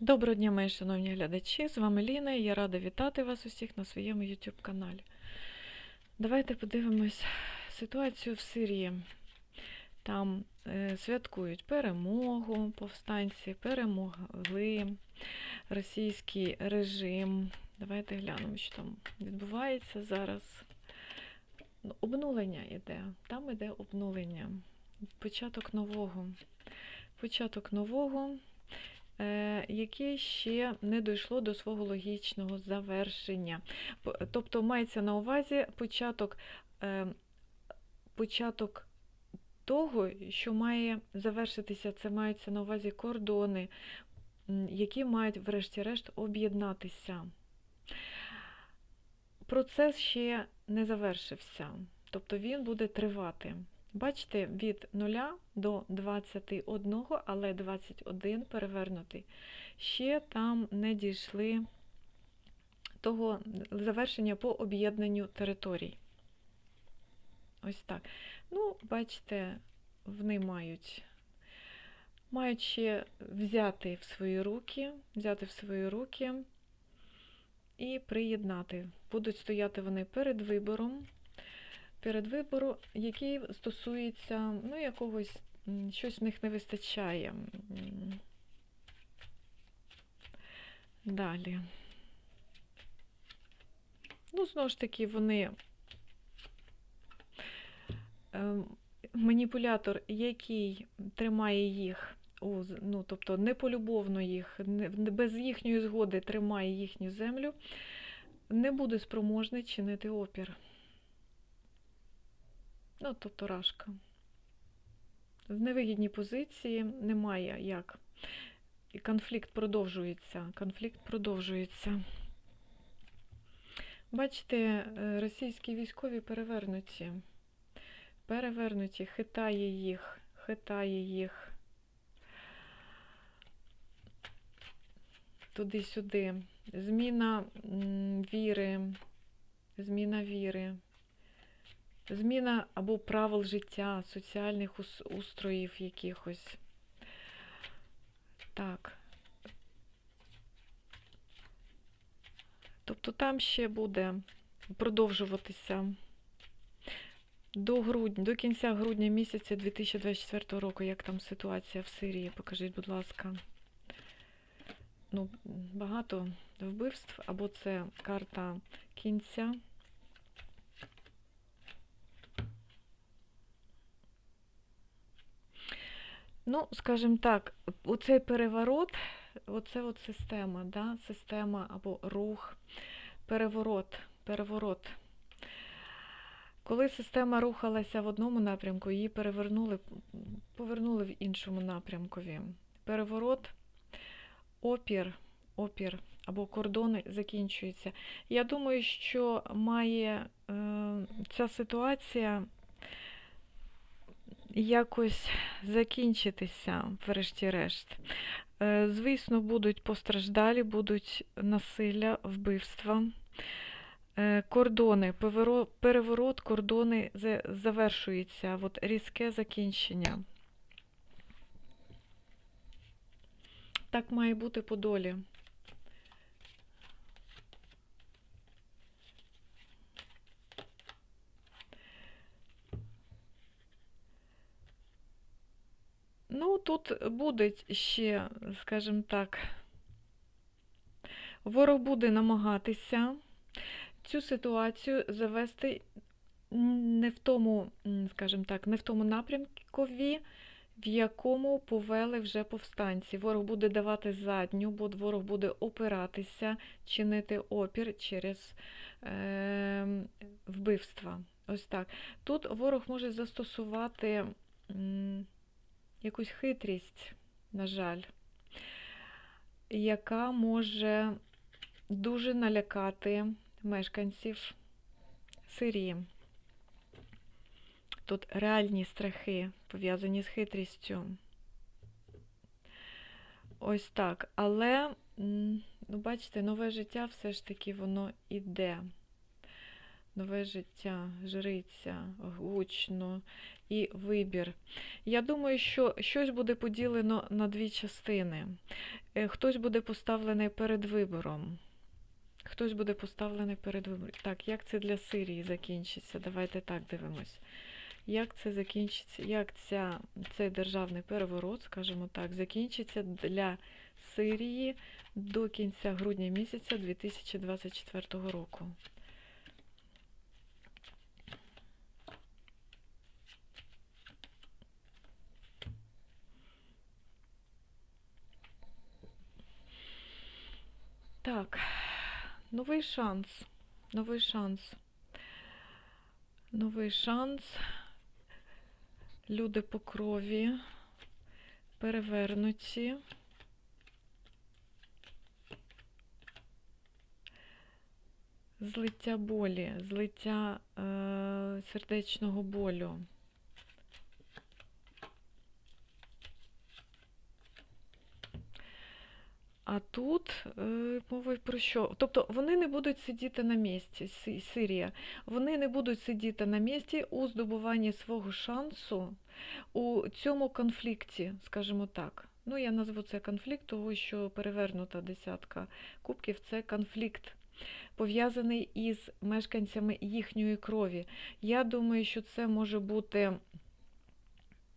Доброго дня, мої шановні глядачі! З вами Ліна і я рада вітати вас усіх на своєму YouTube каналі. Давайте подивимось ситуацію в Сирії. Там е, святкують перемогу повстанці, перемогли російський режим. Давайте глянемо, що там відбувається зараз. Ну, Обнулення йде. Там іде обнулення. Початок нового. Початок нового яке ще не дійшло до свого логічного завершення. Тобто мається на увазі початок, е, початок того, що має завершитися, це маються на увазі кордони, які мають, врешті-решт, об'єднатися. Процес ще не завершився, тобто він буде тривати. Бачите, від 0 до 21, але 21 перевернутий. Ще там не дійшли того завершення по об'єднанню територій. Ось так. Ну, бачите, вони мають, мають ще взяти в свої руки, взяти в свої руки і приєднати. Будуть стояти вони перед вибором перед вибором, який стосується ну, якогось, щось в них не вистачає. Далі. Ну, знову ж таки, вони ем, маніпулятор, який тримає їх, ну, тобто не полюбовно їх, без їхньої згоди тримає їхню землю, не буде спроможний чинити опір. Ну, тобто рашка. В невигідній позиції немає як. І конфлікт продовжується. Конфлікт продовжується. Бачите, е, російські військові перевернуті. Перевернуті, хитає їх, хитає їх. Туди-сюди. Зміна віри, зміна віри. Зміна або правил життя, соціальних устроїв якихось. Так. Тобто там ще буде продовжуватися до грудня, до кінця грудня місяця 2024 року, як там ситуація в Сирії, покажіть, будь ласка. Ну, багато вбивств, або це карта кінця. Ну, скажімо так, оцей переворот, оце от система, да? система або рух, переворот, переворот. Коли система рухалася в одному напрямку, її перевернули, повернули в іншому напрямкові. Переворот, опір, опір або кордони закінчуються. Я думаю, що має е, ця ситуація якось закінчитися, врешті-решт. Е, Звісно, будуть постраждалі, будуть насилля, вбивства. Е, Кордони, переворот, кордони за- завершується, от різке закінчення. Так має бути по долі. Ну, тут буде ще, скажімо так, ворог буде намагатися цю ситуацію завести не в тому, скажімо так, не в тому напрямкові, в якому повели вже повстанці. Ворог буде давати задню, бо ворог буде опиратися, чинити опір через е, вбивства. Ось так. Тут ворог може застосувати. Якусь хитрість, на жаль, яка може дуже налякати мешканців Сирії. Тут реальні страхи пов'язані з хитрістю. Ось так. Але, ну, бачите, нове життя все ж таки воно іде. Нове життя, жриця, гучно і вибір. Я думаю, що щось буде поділено на дві частини. Е, Хтось буде поставлений перед вибором. Хтось буде поставлений перед вибором. Так, як це для Сирії закінчиться? Давайте так дивимось. Як це закінчиться, як ця, цей державний переворот, скажімо так, закінчиться для Сирії до кінця грудня місяця 2024 року? Так, новий шанс. Новий шанс. Новий шанс. Люди по крові. Перевернуті. Злиття болі, злиття е, сердечного болю. А тут е, мова про що? Тобто вони не будуть сидіти на місці, Сирія. Вони не будуть сидіти на місці у здобуванні свого шансу у цьому конфлікті, скажімо так. Ну, я назву це конфлікт, того, що перевернута десятка кубків це конфлікт, пов'язаний із мешканцями їхньої крові. Я думаю, що це може бути,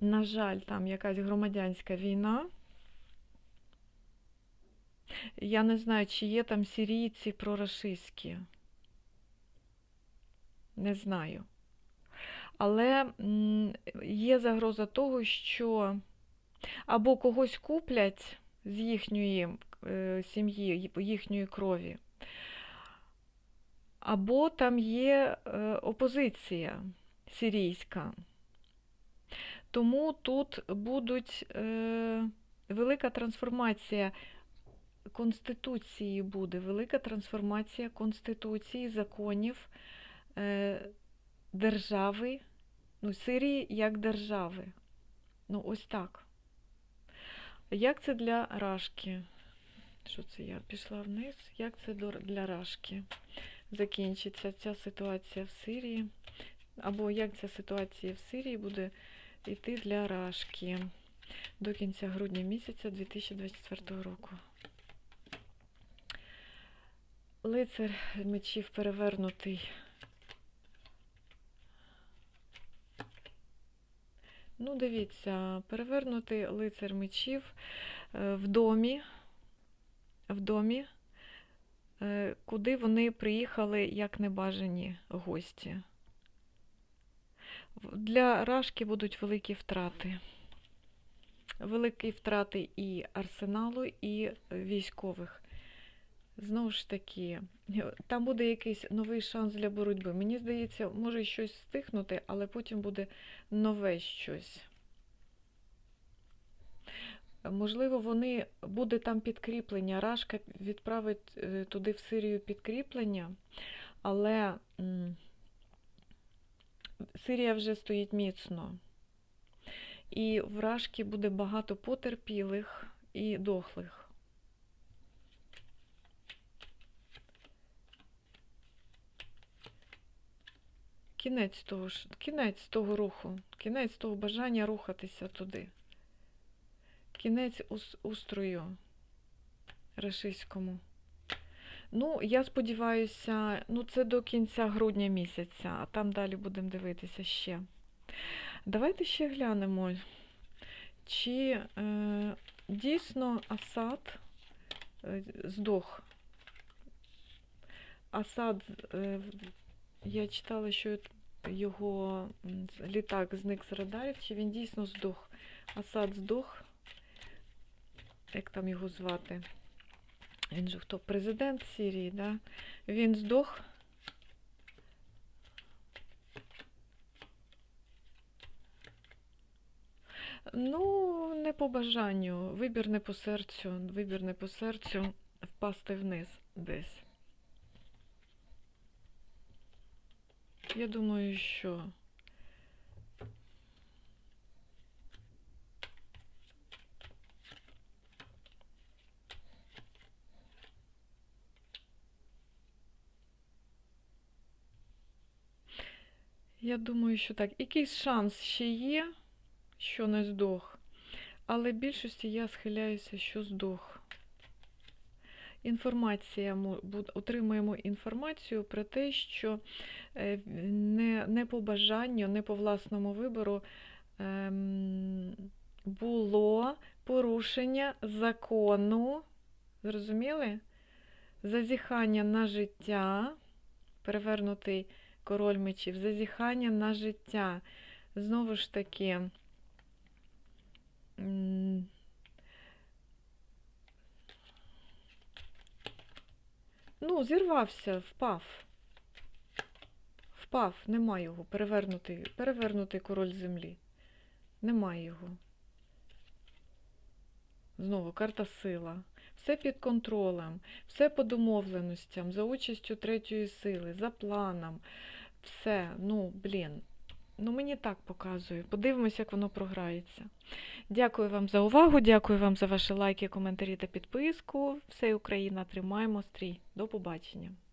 на жаль, там якась громадянська війна. Я не знаю, чи є там сирійці прорашистські. Не знаю. Але є загроза того, що або когось куплять з їхньої е, сім'ї, їхньої крові, або там є е, опозиція сирійська. Тому тут будуть е, велика трансформація Конституції буде, велика трансформація Конституції, законів е, держави, ну, Сирії як держави. Ну, ось так. Як це для Рашки? Що це я пішла вниз? Як це для Рашки закінчиться ця ситуація в Сирії? Або як ця ситуація в Сирії буде йти для Рашки до кінця грудня місяця 2024 року? Лицар мечів перевернутий. Ну, дивіться, перевернутий лицар мечів е, в домі, в домі, е, куди вони приїхали як небажані гості. Для Рашки будуть великі втрати. Великі втрати і арсеналу, і військових. Знову ж таки, там буде якийсь новий шанс для боротьби. Мені здається, може щось стихнути, але потім буде нове щось. Можливо, вони буде там підкріплення. Рашка відправить е, туди в Сирію підкріплення, але Сирія вже стоїть міцно. І в Рашки буде багато потерпілих і дохлих. Кінець того ж, кінець того руху, кінець того бажання рухатися туди. Кінець ус- устрою рашистському. Ну, я сподіваюся, ну це до кінця грудня місяця, а там далі будемо дивитися ще. Давайте ще глянемо, чи е, дійсно Асад е, здох. Асад, е, я читала, що його літак зник з радарів, чи він дійсно здох. Асад здох. Як там його звати? Він же хто? Президент Сирії, да? Він здох. Ну, не по бажанню. Вибір не по серцю. Вибір не по серцю впасти вниз десь. Я думаю, що Я думаю, що так. Якийсь шанс ще є, що не здох. Але більшості я схиляюся, що здох. Інформація, мо- отримуємо інформацію про те, що е, не, не по бажанню, не по власному вибору ем, було порушення закону. Зрозуміли? Зазіхання на життя, перевернутий король мечів, зазіхання на життя. Знову ж таки, ну, зірвався, впав. Впав, нема його. Перевернутий, перевернутий король землі. Немає його. Знову карта сила. Все під контролем, все по домовленостям, за участю третьої сили, за планом. Все, ну, блін. Ну, мені так показує. Подивимось, як воно програється. Дякую вам за увагу, дякую вам за ваші лайки, коментарі та підписку. Все Україна, тримаємо стрій. До побачення.